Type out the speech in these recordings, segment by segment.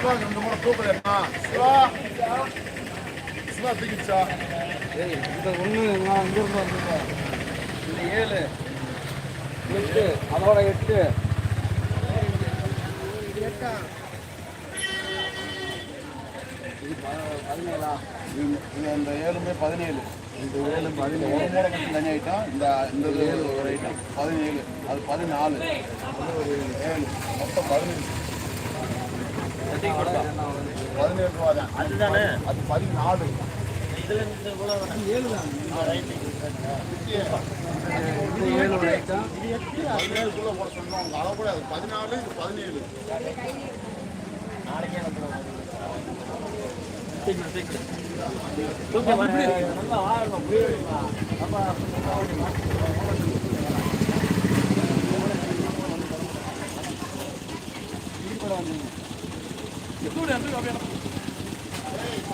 ரெண்டு மூணு தூக்கல சிவா சிவா தூக்கிச்சா ஏய் இந்த ஒன்று நான் இங்கிருந்து இந்த ஏழு எட்டு அதோட எட்டு இது ப- பதினேழா இந்த இந்த ஏழுமே பதினேழு. இந்த ஏழு பதினேழு. ஒரு மூணை மட்டும் தனி ஐட்டம் இந்த இந்த ஏழு ஒரு ஐட்டம் பதினேழு. அது பதினாலு. ஒரு ஏழு. மொத்தம் பதினேழு பதினேழு ரூபா தான். அதுதானே அது பதினாலு. பதினேழுக்குள்ள போட சொன்னோம் உங்க அளவு கூட அது பதினாலு இது பதினேழு நாளைக்கே நல்லா வாழணும் புரியுதுங்களா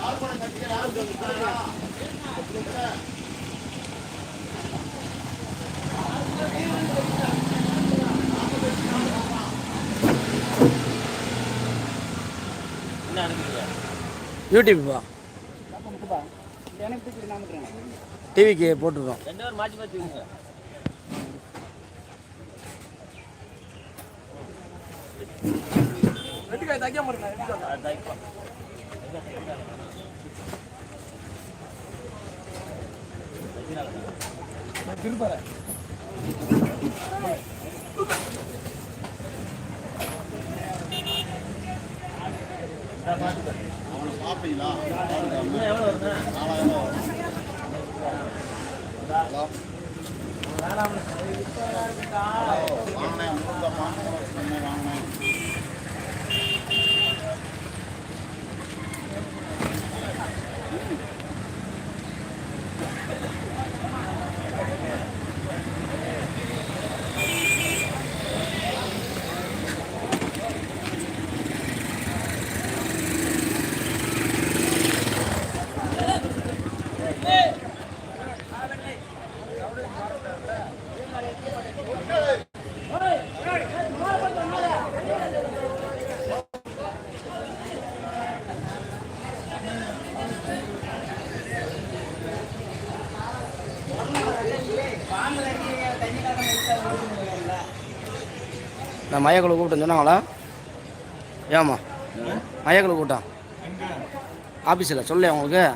அப்பா என்ன அனுப்புறீங்க யூடியூப்பா டிவிக்கு போட்டுருக்கோம் Thank you. மாற்றி மாற்றி வைங்க அதான் இப்போ. அவனை பார்ப்பீங்களா எவ்வளோ வருது? நாலாயிரம் வாங்கினேன் வாங்கினேன். நான் மையக்குழு கூப்பிட்டேன் சொன்னாங்களா? ஏம்மா? மையக்குழு கூட்டம் ஆஃபீஸில் சொல்லு உங்களுக்கு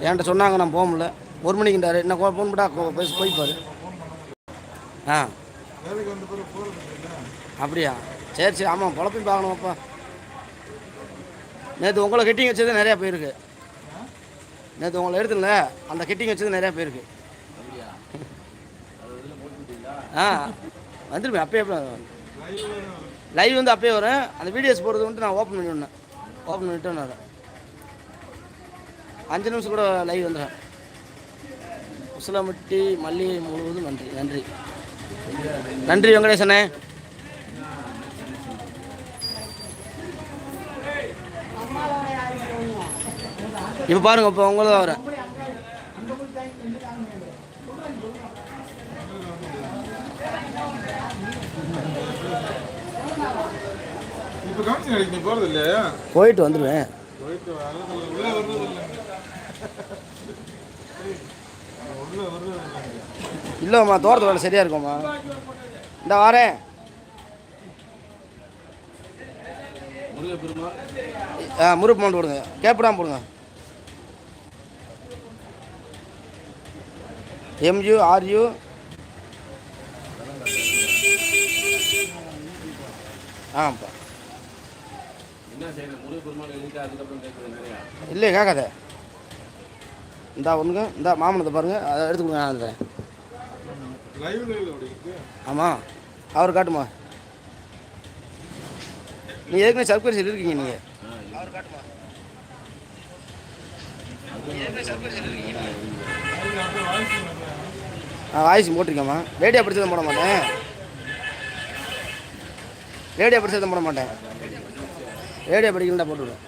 என்கிட்ட சொன்னாங்க நான் போக முடியல. ஒரு மணிக்குண்டாரு என்ன ஃபோன் போட்டா கோ- பேசி போய்ப்பார். ஆ. அப்படியா? சரி சரி. ஆமாம் பொழப்பையும் பார்க்கணுமாப்பா நேற்று உங்களை கெட்டிங் வச்சது நிறையா போயிருக்கு. நேற்று உங்களை எடுத்துல அந்த கெட்டிங் வச்சது நிறையா போயிருக்கு. ஆ வந்துருமே அப்பயே லைவ் வந்து அப்பயே வரும். அந்த வீடியோஸ் போகிறது வந்துட்டு நான் ஓப்பன் பண்ணி விடணும் ஓப்பன் பண்ணிட்டு நான் வரேன். அஞ்சு நிமிஷம் கூட லைவ் வந்துடுறேன் உசிலமட்டி மல்லிகை முழுவதும் நன்றி. நன்றி. நன்றி வெங்கடேசனே. இப்போ பாருங்க இப்போ உங்களும் வரேன் வர்றது இல்லை. இல்லைம்மா தோட்டத்து வேலை சரியாக இருக்கும்மா. இந்த வரேன். ஆ முருப்பு மவுண்ட் போடுங்க. கேப்படாம போடுங்க. எம்யூ ஆர்யூ ஆப்பா இல்லை கேட்காத. இந்தா ஒன்றுங்க இந்த மாமனத்தை பாருங்கள் அதை எடுத்து கொடுங்க நான் தரேன். ஆமாம் அவர் காட்டுமா? நீ ஏற்கனவே சர்க்கரை சொல்லியிருக்கீங்க நீங்கள் அவர் காட்டுமா? ஆ வாய்ஸ் போட்டிருக்கேம்மா. ரேடியோ படிச்சதை போட மாட்டேன். ரேடியோ படிச்சதை போட மாட்டேன். ரேடியோ படிக்கலாம் போட்டு